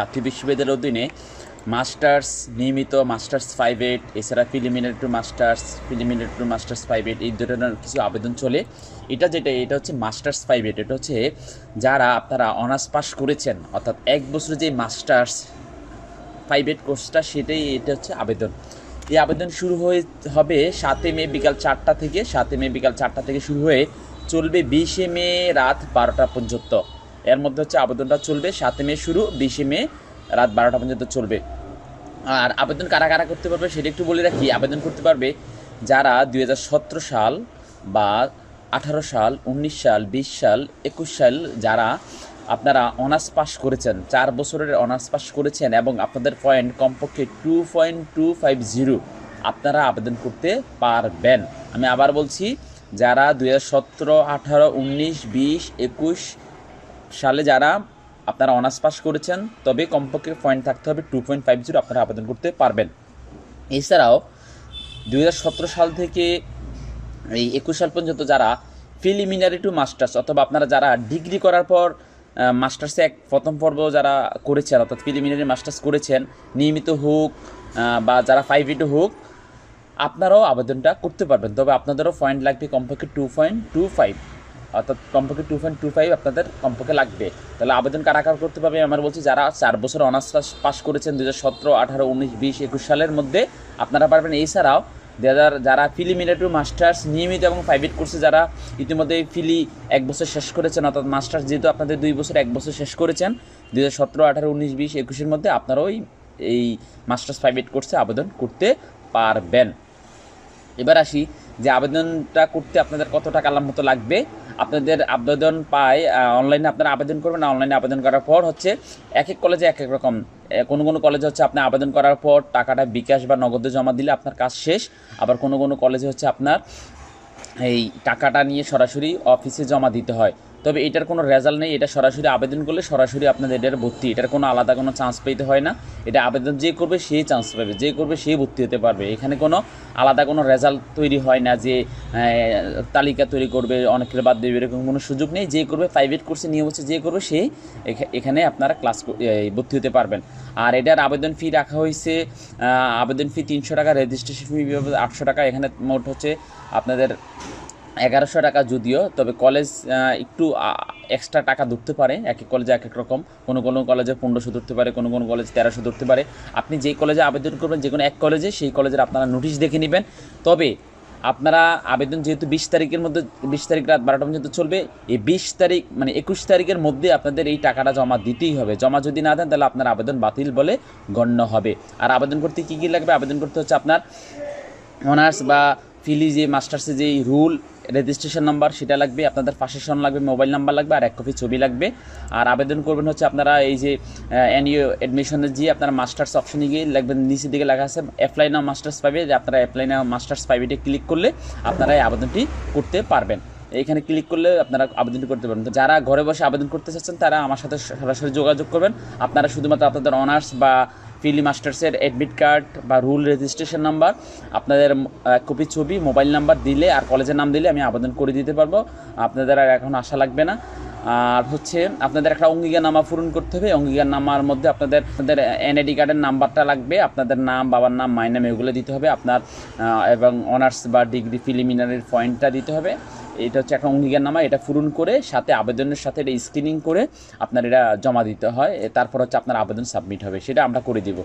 জাতীয় বিশ্ববিদ্যালয়ের অধীনে মাস্টার্স, নিয়মিত মাস্টার্স এইট এছাড়া preliminary to masters preliminary to masters eight এই ধরনের কিছু আবেদন চলে। এটা যেটা, এটা হচ্ছে মাস্টার্স এইট এটা হচ্ছে যারা আপনারা অনার্স পাস করেছেন, অর্থাৎ এক বছর যে মাস্টার্স এইট কোর্সটা, সেটাই এটা হচ্ছে আবেদন। এই আবেদন শুরু হয়ে, হবে সাতই মে বিকাল চারটা থেকে, সাতই মে বিকাল চারটা থেকে শুরু হয়ে চলবে বিশে মে রাত বারোটা পর্যন্ত। এর মধ্যে হচ্ছে আবেদনটা চলবে সাতই মে শুরু, বিশে মে রাত বারোটা পর্যন্ত চলবে। আর আবেদন কারা কারা করতে পারবে সেটা একটু বলে রাখি। আবেদন করতে পারবে যারা দু হাজার সতেরো সাল বা আঠারো সাল, উনিশ সাল, বিশ সাল, একুশ সাল যারা আপনারা অনার্স পাস করেছেন, চার বছরের অনার্স পাস করেছেন এবং আপনাদের পয়েন্ট কমপক্ষে two point two five zero আপনারা আবেদন করতে পারবেন। আমি আবার বলছি, যারা দুই হাজার সতেরো, আঠারো, উনিশ, বিশ, একুশ সালে যারা আপনারা অনার্স পাস করেছেন, তবে কমপক্ষে পয়েন্ট থাকতে হবে টু পয়েন্ট ফাইভ জিরো আপনারা আবেদন করতে পারবেন। এছাড়াও দু হাজার সতেরো সাল থেকে এই একুশ সাল পর্যন্ত যারা প্রিলিমিনারি টু মাস্টার্স অথবা আপনারা যারা ডিগ্রি করার পর মাস্টার্সে এক প্রথম পর্ব যারা করেছেন, অর্থাৎ প্রিলিমিনারি মাস্টার্স করেছেন, নিয়মিত হোক বা যারা ফাইভ ইটু হোক, আপনারাও আবেদনটা করতে পারবেন। তবে আপনাদেরও পয়েন্ট লাগবে কমপক্ষে টু পয়েন্ট টু ফাইভ অর্থাৎ কমপক্ষে টু পয়েন্ট টু ফাইভ আপনাদের কমপক্ষে লাগবে। তাহলে আবেদন কারা কারা করতে পারবে আমার বলছি যারা চার বছর অনার্স পাস করেছেন দু হাজার সতেরো, আঠারো, উনিশ, বিশ, একুশ সালের মধ্যে, আপনারা পারবেন। এছাড়াও দু হাজার যারা ফিলিমিনেটু মাস্টার্স নিয়মিত এবং প্রাইভেট কোর্সে যারা ইতিমধ্যে ফিলি এক বছর শেষ করেছেন, অর্থাৎ মাস্টার্স যেহেতু আপনাদের দুই বছর, এক বছর শেষ করেছেন দু হাজার সতেরো, আঠারো, উনিশ, বিশ, একুশের মধ্যে আপনারা ওই, এই মাস্টার্স প্রাইভেট কোর্সে আবেদন করতে পারবেন। এবার আসি যে আবেদনটা করতে আপনাদের কত টাকা মতো লাগবে, আপনাদের আবেদন পায় অনলাইনে আপনারা আবেদন করবেন না অনলাইনে আবেদন করার পর হচ্ছে এক এক কলেজে এক এক রকম কোনো কোনো কলেজে হচ্ছে আপনি আবেদন করার পর টাকাটা বিকাশ বা নগদে জমা দিলে আপনার কাজ শেষ, আবার কোনো কোনো কলেজে হচ্ছে আপনার এই টাকাটা নিয়ে সরাসরি অফিসে জমা দিতে হয়। তবে এটার কোনো রেজাল্ট নেই, এটা সরাসরি আবেদন করলে সরাসরি আপনাদের এটার ভর্তি। এটার কোনো আলাদা কোনো চান্স পেতে হয় না। এটা আবেদন যে করবে সেই চান্স পাবে, যে করবে সেই ভর্তি হতে পারবে। এখানে কোনো আলাদা কোনো রেজাল্ট তৈরি হয় না যে তালিকা তৈরি করবে, অনেকের বাদ দেবে, এরকম কোনো সুযোগ নেই। যে করবে প্রাইভেট কোর্সে নিয়ে হচ্ছে, যে করবে সেই এখানে আপনারা ক্লাস ভর্তি হতে পারবেন। আর এটার আবেদন ফি রাখা হয়েছে আবেদন ফি তিনশো টাকা রেজিস্ট্রেশন ফি আটশো টাকা। এখানে মোট হচ্ছে আপনাদের এগারোশো টাকা যদিও, তবে কলেজ একটু এক্সট্রা টাকা ধরতে পারে। এক এক কলেজে এক এক রকম। কোনো কোনো কলেজে পনেরোশো ধরতে পারে, কোনো কোনো কলেজে তেরোশো ধরতে পারে। আপনি যেই কলেজে আবেদন করবেন, যে কোনো এক কলেজে সেই কলেজের আপনারা নোটিশ দেখে নেবেন। তবে আপনারা আবেদন যেহেতু বিশ তারিখের মধ্যে, বিশ তারিখ রাত বারোটা পর্যন্ত চলবে, এই বিশ তারিখ মানে একুশ তারিখের মধ্যে আপনাদের এই টাকাটা জমা দিতেই হবে। জমা যদি না দেন, তাহলে আপনার আবেদন বাতিল বলে গণ্য হবে। আর আবেদন করতে কী কী লাগবে? আবেদন করতে হচ্ছে আপনার অনার্স বা ফিলি যে মাস্টার্সে যে রুল রেজিস্ট্রেশন নাম্বার, সেটা লাগবে, আপনাদের পাশে সন লাগবে, মোবাইল নাম্বার লাগবে, আর এক কপি ছবি লাগবে। আর আবেদন করবেন হচ্ছে আপনারা এই যে এনইউ অ্যাডমিশনের যে আপনারা মাস্টার্স অপশনে গিয়ে লাগবেন, নিচের দিকে লেখা আছে অ্যাপ্লাই নাও মাস্টার্স পাবে যে আপনারা অ্যাপ্লাই নাও মাস্টার্স পাইভেটে ক্লিক করলে আপনারা এই আবেদনটি করতে পারবেন। এখানে ক্লিক করলে আপনারা আবেদনটি করতে পারবেন। তো যারা ঘরে বসে আবেদন করতে চাচ্ছেন, তারা আমার সাথে সরাসরি যোগাযোগ করবেন। আপনারা শুধুমাত্র আপনাদের অনার্স বা ফিলি মাস্টার্সের অ্যাডমিট কার্ড বা রুল রেজিস্ট্রেশন নাম্বার আপনাদের কপি ছবি মোবাইল নাম্বার দিলে আর কলেজের নাম দিলে আমি আবেদন করে দিতে পারব। আপনাদের আর এখন আশা লাগবে না। আর হচ্ছে, আপনাদের একটা অঙ্গীকারনামা পূরণ করতে হবে। অঙ্গীকারনামার মধ্যে আপনাদের আপনাদের এনআইডি কার্ডের নাম্বারটা লাগবে। আপনাদের নাম, বাবার নাম, মায়ের নাম, এগুলো দিতে হবে। আপনার এবং অনার্স বা ডিগ্রি প্রিলিমিনারির পয়েন্টটা দিতে হবে। এটা হচ্ছে একটা অঙ্গীকারনামা, এটা পূরণ করে সাথে আবেদনের সাথে এটা স্ক্রিনিং করে আপনার এটা জমা দিতে হয় তারপর হচ্ছে আপনার আবেদন সাবমিট হবে, সেটা আমরা করে দিব।